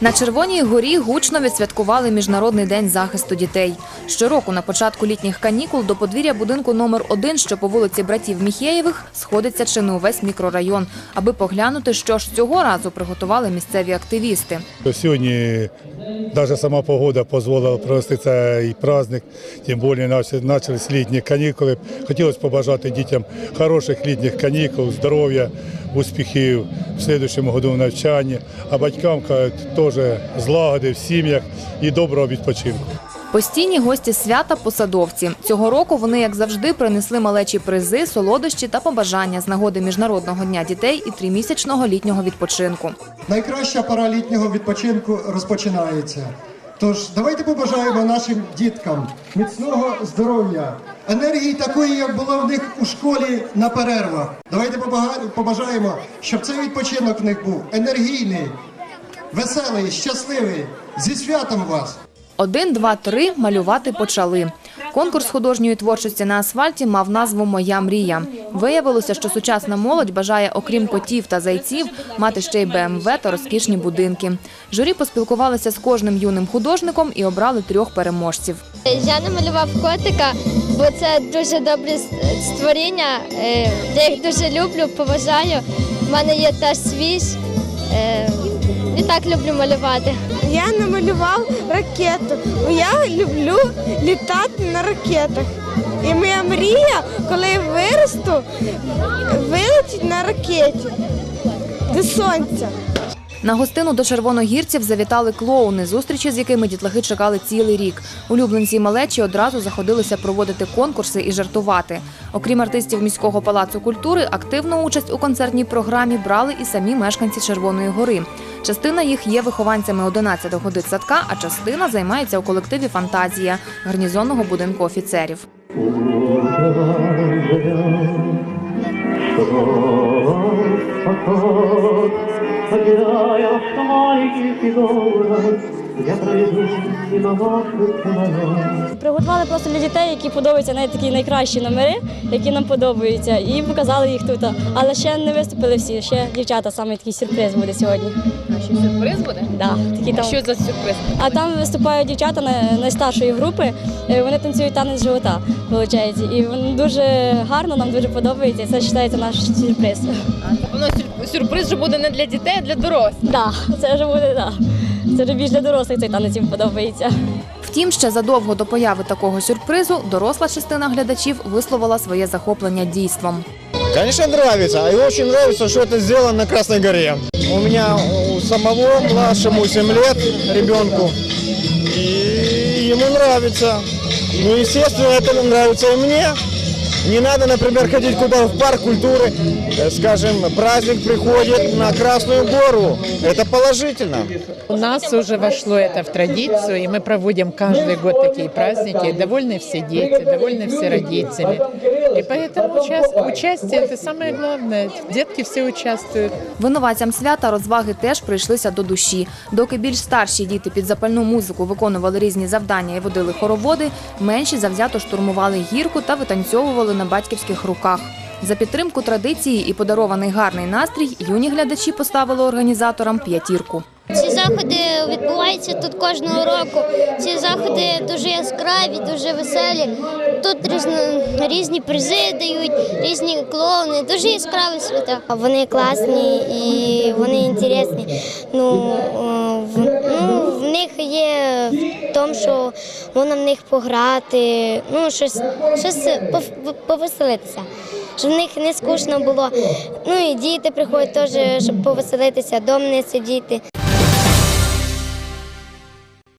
На Червоній горі гучно відсвяткували Міжнародний день захисту дітей. Щороку на початку літніх канікул до подвір'я будинку номер 1 що по вулиці братів Міхєєвих, сходиться чи не увесь мікрорайон, аби поглянути, що ж цього разу приготували місцеві активісти. Сьогодні навіть сама погода дозволила провести цей праздник, тим більше почалися літні канікули. Хотілося побажати дітям хороших літніх канікул, здоров'я, успіхів в слідчому году в навчанні, а батькам кажуть, теж злагоди в сім'ях і доброго відпочинку. Постійні гості свята посадовці. Цього року вони, як завжди, принесли малечі призи, солодощі та побажання з нагоди Міжнародного дня дітей і тримісячного літнього відпочинку. Найкраща пора літнього відпочинку розпочинається. Тож давайте побажаємо нашим діткам міцного здоров'я, енергії такої, як була в них у школі на перервах. Давайте побажаємо, щоб цей відпочинок в них був енергійний, веселий, щасливий. Зі святом вас! Один, два, три малювати почали. Конкурс художньої творчості на асфальті мав назву Моя мрія. Виявилося, що сучасна молодь бажає, окрім котів та зайців, мати ще й БМВ та розкішні будинки. Журі поспілкувалися з кожним юним художником і обрали трьох переможців. Я намалював котика, бо це дуже добре створіння. Е, Я їх дуже люблю, поважаю. У мене є теж свій. Е, І так люблю малювати. Я намалював ракету. бо Я люблю літати на ракетах. І моя мрія, коли я виросту, вилетіть на ракеті до сонця. На гостину до червоногірців завітали клоуни, зустрічі з якими дітлахи чекали цілий рік. Улюбленці малечі одразу заходилися проводити конкурси і жартувати. Окрім артистів міського палацу культури, активну участь у концертній програмі брали і самі мешканці Червоної гори. Частина їх є вихованцями 11-го дитсадка, а частина займається у колективі Фантазія гарнізонного будинку офіцерів. Собирая в маленький город, я пройду мимо ваших домов. Приготували просто для дітей, які подобаються навіть такі найкращі номери, які нам подобаються, і показали їх тут. Але ще не виступили всі. Ще дівчата саме такий сюрприз буде сьогодні. А що сюрприз буде? Да, такі там. за сюрприз? А там виступають дівчата найстаршої групи. е, Вони танцюють танець живота, виходить. І вони дуже гарно, нам дуже подобається. Це вважається наш сюрприз. Воно сюрприз вже буде не для дітей, а для дорослих. Да, це вже буде да. Це вже більш для дорослих цей танець їм подобається. Втім, ще задовго до появи такого сюрпризу доросла частина глядачів висловила своє захоплення дійством. Конечно, нравится. И очень нравится, что это сделано на Красной горе. У меня у самого младшему 7 лет ребенку. И ему нравится. Ну, естественно, это нравится и мне. Не надо, например, ходить куда в парк культуры. Э, Скажем, праздник приходит на Красную гору. Это положительно. У нас уже вошло это в традицию, и мы проводим каждый год такие праздники. Довольны все дети, довольны все родители. И поэтому уча- участие – это самое главное. Детки все участвуют. Винуватцям свята розваги теж прийшлися до душі. Доки більш старші діти під запальну музику виконували різні завдання і водили хороводи, менші завзято штурмували гірку та витанцьовували на батьківських руках. За підтримку традиції і подарований гарний настрій юні глядачі поставили організаторам п'ятірку. Ці заходи відбуваються тут кожного року. Ці заходи дуже яскраві, дуже веселі. Тут різно, різні призи дають, різні клоуни, дуже яскраві свята. Вони класні і вони інтересні. Ну, е, в, ну, в них є в тому, що можна в них пограти, ну, щось, щось пов- повеселитися. Щоб в них не скучно було. Ну і діти приходять теж, щоб повеселитися, вдома не сидіти.